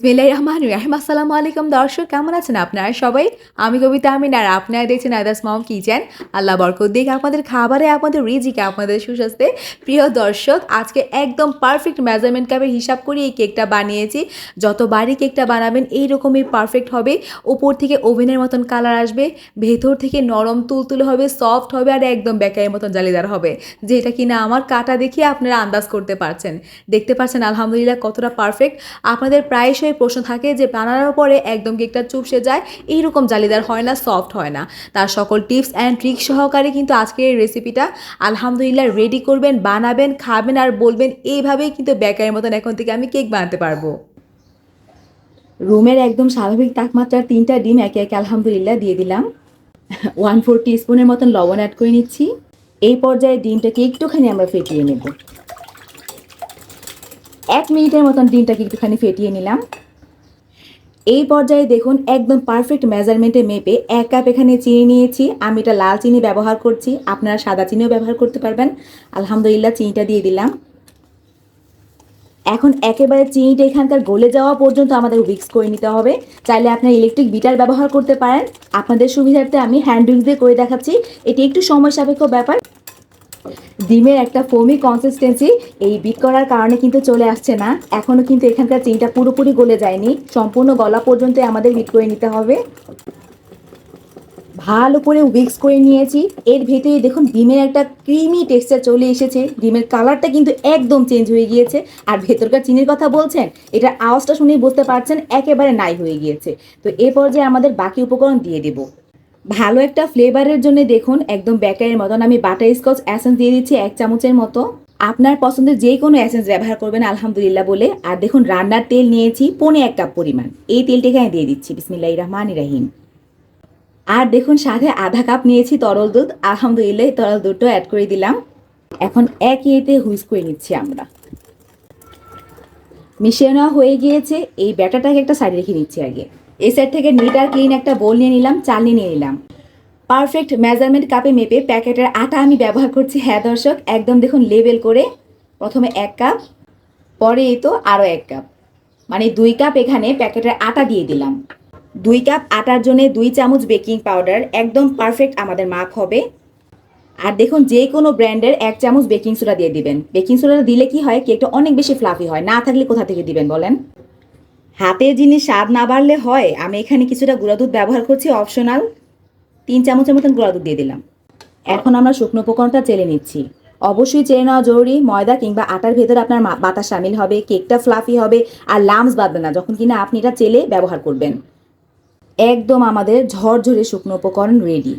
বিসমিল্লাহ রহমান রাহিম। আসসালামু আলাইকুম দর্শক, কেমন আছেন আপনারা সবাই? আমি কবিতা আমিন আর আপনারা দেখছেন আদাস মম কিচেন আল্লাহ বরকত দিক, আপনাদের খাবারে, আপনাদের রিজিকে, আপনাদের সুস্বাস্থ্যে। প্রিয় দর্শক, আজকে একদম পারফেক্ট মেজারমেন্ট কাপের হিসাব করে, এই কেকটা বানিয়েছি। যত বাড়ি কেকটা বানাবেন এই রকমই পারফেক্ট হবে। উপর থেকে ওভেনের মতন কালার আসবে, ভেতর থেকে নরম তুলতুলে হবে সফট হবে আর একদম বেকারের মতন জালিদার হবে। যেটা কিনা আমার কাটা দেখিয়ে আপনারা আন্দাজ করতে পারছেন। দেখতে পাচ্ছেন, আলহামদুলিল্লাহ কতটা পারফেক্ট আপনাদের প্রায়শই প্রশ্ন থাকে যে বানানোর পরে একদম কেকটা চুপসে যায়, এইরকম জালিদার হয় না সফট হয় না। তার সকল টিপস অ্যান্ড ট্রিক সহকারে কিন্তু আজকের এই রেসিপিটা আলহামদুলিল্লাহ রেডি করবেন, বানাবেন, খাবেন আর বলবেন, এইভাবেই কিন্তু বেকারের মতন এখন থেকে আমি কেক বানাতে পারব। রুমের একদম স্বাভাবিক তাপমাত্রার তিনটা ডিম একে একে আলহামদুলিল্লাহ দিয়ে দিলাম। ওয়ান ফোর স্পুনের মতন লবণ অ্যাড করে নিচ্ছি। এই পর্যায়ে ডিমটাকে একটুখানি আমরা ফেটিয়ে নেব। এক মিনিটের মতন ডিমটাকে একটুখানি ফেটিয়ে নিলাম। এই পর্যায়ে দেখুন, একদম পারফেক্ট মেজারমেন্টে মেপে এক কাপ এখানে চিনি নিয়েছি। আমি এটা লাল চিনি ব্যবহার করছি। আপনারা সাদা চিনিও ব্যবহার করতে পারবেন। আলহামদুলিল্লাহ, চিনিটা দিয়ে দিলাম। এখন একেবারে চিনিটা এখানকার গলে যাওয়া পর্যন্ত আমাদের উইক্স করে নিতে হবে। চাইলে আপনার ইলেকট্রিক বিটার ব্যবহার করতে পারেন। আপনাদের সুবিধার্থে আমি হ্যান্ড দিয়ে করে দেখাচ্ছি। এটি একটু সময় সাপেক্ষ ব্যাপার। ডিমের একটা ফোমি কনসিস্টেন্সি এই বিট করার কারণে কিন্তু চলে আসছে না। এখনও কিন্তু এখানকার চিনিটা পুরোপুরি গলে যায়নি। সম্পূর্ণ গলা পর্যন্ত আমাদের বিট করে নিতে হবে। ভালো করে উইক্স করে নিয়েছি। এর ভেতরে দেখুন, ডিমের একটা ক্রিমি টেক্সচার চলে এসেছে। ডিমের কালারটা কিন্তু একদম চেঞ্জ হয়ে গিয়েছে। আর ভেতরকার চিনির কথা বলছেন এটার আওয়াজটা শুনেই বুঝতে পারছেন, একেবারে নাই হয়ে গিয়েছে। তো এ পর্যায়ে আমাদের বাকি উপকরণ দিয়ে দেবো। ভালো একটা ফ্লেভারের জন্য দেখুন, একদম ব্যাকারের মতন। আমি বাটার স্কচ অ্যাসেন্স দিয়ে দিচ্ছি এক চামচের মতো। আপনার পছন্দের যে কোনো অ্যাসেন্স ব্যবহার করবেন, আলহামদুলিল্লাহ বলে। আর দেখুন, রান্নার তেল নিয়েছি পৌনে এক কাপ পরিমাণ। এই তেলটা এখানে দিয়ে দিচ্ছি। বিসমিল্লাহ রহমান রাহিম। আর দেখুন, সাথে আধা কাপ নিয়েছি তরল দুধ। আলহামদুলিল্লাহ, এই তরল দুধটাও অ্যাড করে দিলাম। এখন এক ইয়েতে হুইস করে নিচ্ছি আমরা। মিশিয়ে নেওয়া হয়ে গিয়েছে। এই ব্যাটারটাকে একটা সাইডে রেখে নিচ্ছি আগে। এই সাইড থেকে নিট আর ক্লিন একটা বোল নিয়ে নিলাম, চালনি নিয়ে নিলাম। পারফেক্ট মেজারমেন্ট কাপে মেপে প্যাকেটের আটা আমি ব্যবহার করছি। হ্যাঁ দর্শক, একদম দেখুন লেবেল করে, প্রথমে এক কাপ পরে এই তো আরও এক কাপ মানে দুই কাপ এখানে প্যাকেটের আটা দিয়ে দিলাম। দুই কাপ আটার জন্য দুই চামচ বেকিং পাউডার একদম পারফেক্ট আমাদের মাপ হবে। আর দেখুন, যে কোনো ব্র্যান্ডের এক চামচ বেকিং সোডা দিয়ে দিবেন। বেকিং সোডা দিলে কি হয় কেকটা অনেক বেশি ফ্লাফি হয়, না থাকলে কোথা থেকে দিবেন বলেন? হাতের জিনিস স্বাদ না বাড়লে হয়। আমি এখানে কিছুটা গুঁড়া দুধ ব্যবহার করছি অপশনাল তিন চামচের মতন গুঁড়া দুধ দিয়ে দিলাম। এখন আমরা শুকনো উপকরণটা চেলে নিচ্ছি। অবশ্যই চেলে নেওয়া জরুরি। ময়দা কিংবা আটার ভেতরে আপনার বাতাস সামিল হবে, কেকটা ফ্লাফি হবে, আর লামস বাঁধবে না, যখন কিনা আপনি এটা চেলে ব্যবহার করবেন। একদম আমাদের ঝরঝরে শুকনো উপকরণ রেডি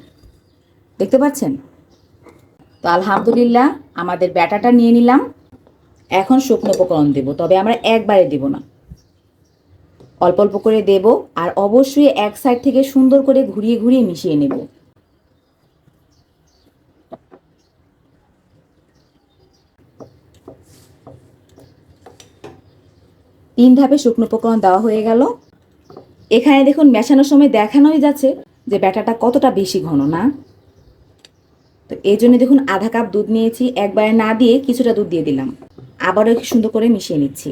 দেখতে পাচ্ছেন? তো আলহামদুলিল্লাহ, আমাদের ব্যাটাটা নিয়ে নিলাম। এখন শুকনো উপকরণ দেব, তবে আমরা একবারে দেব না। অল্প অল্প করে দেব আর অবশ্যই এক সাইড থেকে সুন্দর করে ঘুরিয়ে ঘুরিয়ে মিশিয়ে নেব। তিন ধাপে শুকনো উপকরণ দেওয়া হয়ে গেল। এখানে দেখুন মেশানোর সময় দেখানোই যাচ্ছে যে ব্যাটাটা কতটা বেশি ঘন না। তো এই জন্য দেখুন আধা কাপ দুধ নিয়েছি, একবারে না দিয়ে কিছুটা দুধ দিয়ে দিলাম। আবারও একটু সুন্দর করে মিশিয়ে নিচ্ছি।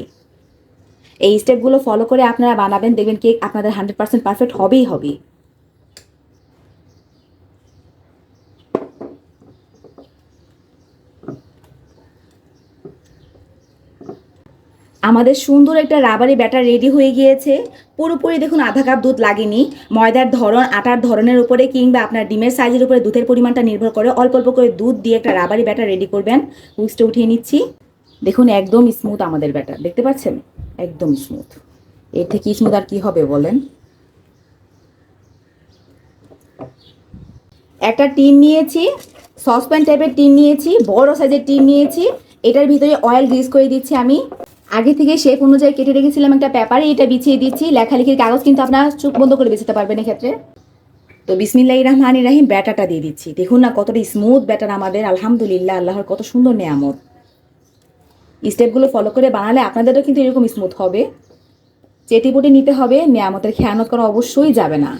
এই স্টেপগুলো ফলো করে আপনারা বানাবেন, দেখবেন কেক আপনাদের হান্ড্রেড পার্সেন্ট পারফেক্ট হবেই হবে আমাদের সুন্দর একটা রাবারি ব্যাটার রেডি হয়ে গিয়েছে। পুরোপুরি দেখুন আধা কাপ দুধ লাগেনি। ময়দার ধরন, আটার ধরনের উপরে কিংবা আপনার ডিমের সাইজের উপরে দুধের পরিমাণটা নির্ভর করে। অল্প অল্প করে দুধ দিয়ে একটা রাবারি ব্যাটার রেডি করবেন। হুইসটা উঠিয়ে নিচ্ছি। দেখুন একদম স্মুথ আমাদের ব্যাটার। দেখতে পাচ্ছেন? একদম স্মুথ এর থেকে স্মুথ আর কি হবে বলেন? একটা টিন নিয়েছি সসপ্যান টাইপের টিন নিয়েছি, বড় সাইজের টিন নিয়েছি। এটার ভিতরে অয়েল গ্রিস করে দিচ্ছি আমি। আগে থেকে শেপ অনুযায়ী কেটে রেখেছিলাম একটা পেপারে, এটা বিছিয়ে দিচ্ছি। লেখালেখির কাগজ কিন্তু আপনারা চোখ বন্ধ করে বেঁচতে পারবেন এক্ষেত্রে। তো বিসমিল্লাহ রহমান রাহিম ব্যাটাটা দিয়ে দিচ্ছি। দেখুন না কতটা স্মুথ ব্যাটার আমাদের। আলহামদুলিল্লাহ, আল্লাহর কত সুন্দর নেয়ামত। স্টেপগুলো ফলো করে বানালে আপনাদেরও কিন্তু এরকম স্মুথ হবে। চেটিপুটি নিতে হবে, নেয়ামতের খেয়ানত করা অবশ্যই যাবে না।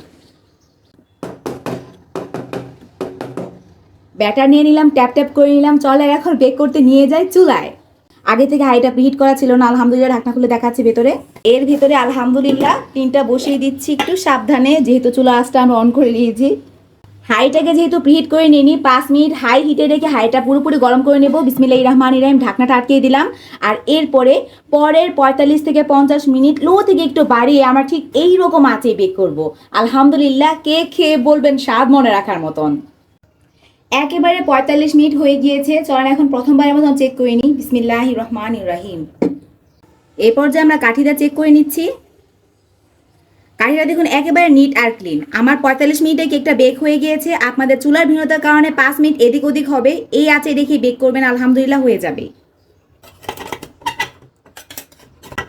ব্যাটার নিয়ে নিলাম ট্যাপ ট্যাপ করে নিলাম, চলে এখন বেক করতে নিয়ে যাই চুলায়। আগে থেকে হাইটা প্রিহিট করা ছিল না, আলহামদুলিল্লাহ ঢাকনা খুলে দেখাচ্ছি ভেতরে। এর ভেতরে আলহামদুলিল্লাহ তিনটা বসিয়ে দিচ্ছি একটু সাবধানে, যেহেতু চুলা আঁচটা আমরা অন করে নিয়েছি। হাইটাকে যেহেতু প্রিহিট করে নিইনি, পাঁচ মিনিট হাই হিটে রেখে হাইটা পুরোপুরি গরম করে নেব। বিসমিল্লাহ রহমান ইরাহিম ঢাকনাটা আটকিয়ে দিলাম। আর এরপরে পরের পঁয়তাল্লিশ থেকে পঞ্চাশ মিনিট লো থেকে একটু বাড়িয়ে আমরা ঠিক এই রকম আঁচে বেক করব। আলহামদুলিল্লাহ, কে খেয়ে বলবেন স্বাদ মনে রাখার মতন। একেবারে পঁয়তাল্লিশ মিনিট হয়ে গিয়েছে। চলেন এখন প্রথমবারের মতন চেক করে নিই। বিসমিল্লাহ রহমান ইরাহিম এরপর যে আমরা কাঠিটা চেক করে নিচ্ছি কাঠিটা দেখুন, একেবারে নিট আর ক্লিন আমার পঁয়তাল্লিশ মিনিটে কেকটা বেক হয়ে গিয়েছে, আপনাদের চুলার ভিন্নতার কারণে পাঁচ মিনিট এদিক ওদিক হবে, এই আছে দেখে বেক করবেন, আলহামদুলিল্লাহ হয়ে যাবে।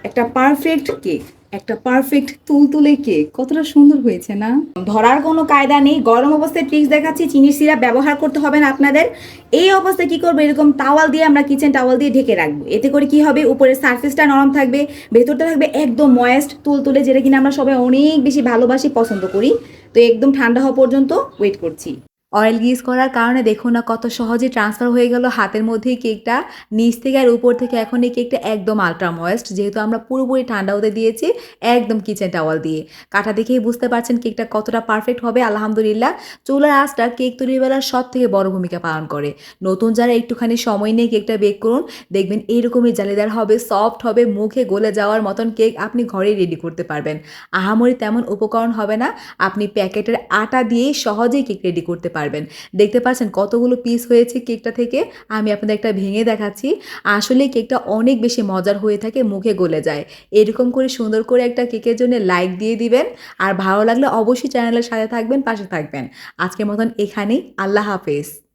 একটা পারফেক্ট কেক একটা পারফেক্ট তুলতুলে কেক কতটা সুন্দর হয়েছে না? ধরার কোনো কায়দা নেই। গরম অবস্থায় ট্রিক্স দেখাচ্ছি, চিনির সিরাপ ব্যবহার করতে হবে না আপনাদের। এই অবস্থায় কি করব? এরকম টাওয়াল দিয়ে আমরা কিচেন টাওয়াল দিয়ে ঢেকে রাখব। এতে করে কি হবে? উপরের সার্ফেসটা নরম থাকবে, ভেতরটা থাকবে একদম ময়েস্ট তুলতুলে, যেটা কিনা আমরা সবাই অনেক বেশি ভালোবাসি, পছন্দ করি। তো একদম ঠান্ডা হওয়া পর্যন্ত ওয়েট করছি। অয়েল গ্রিস করার কারণে দেখুন না কত সহজে ট্রান্সফার হয়ে গেল হাতের মধ্যেই কেকটা নিচ থেকে আর উপর থেকে এখন এই কেকটা একদম আলট্রা ময়েস্ট যেহেতু আমরা পুরোপুরি ঠান্ডা হতে দিয়েছি একদম কিচেন টাওয়াল দিয়ে। কাটা দেখেই বুঝতে পারছেন কেকটা কতটা পারফেক্ট হবে, আলহামদুলিল্লাহ। চুলার আঁচটা কেক তৈরির বেলার সব থেকে বড় ভূমিকা পালন করে। নতুন যারা একটুখানি সময় নিয়ে কেকটা বেক করুন, দেখবেন এইরকমই জালিদার হবে সফট হবে, মুখে গলে যাওয়ার মতন কেক আপনি ঘরেই রেডি করতে পারবেন। আহামরি তেমন উপকরণ হবে না, আপনি প্যাকেটের আটা দিয়েই সহজেই কেক রেডি করতে পারবেন। দেখতে পাচ্ছেন কতগুলো পিস হয়েছে কেকটা থেকে। আমি আপনাদের একটা ভেঙে দেখাচ্ছি। আসলে কেকটা অনেক বেশি মজার হয়ে থাকে, মুখে গলে যায়। এরকম করে সুন্দর করে একটা কেকের জন্য লাইক দিয়ে দিবেন। আর ভালো লাগলে অবশ্যই চ্যানেলের সাথে থাকবেন, পাশে থাকবেন। আজকের মতন এখানেই। আল্লাহ হাফেজ।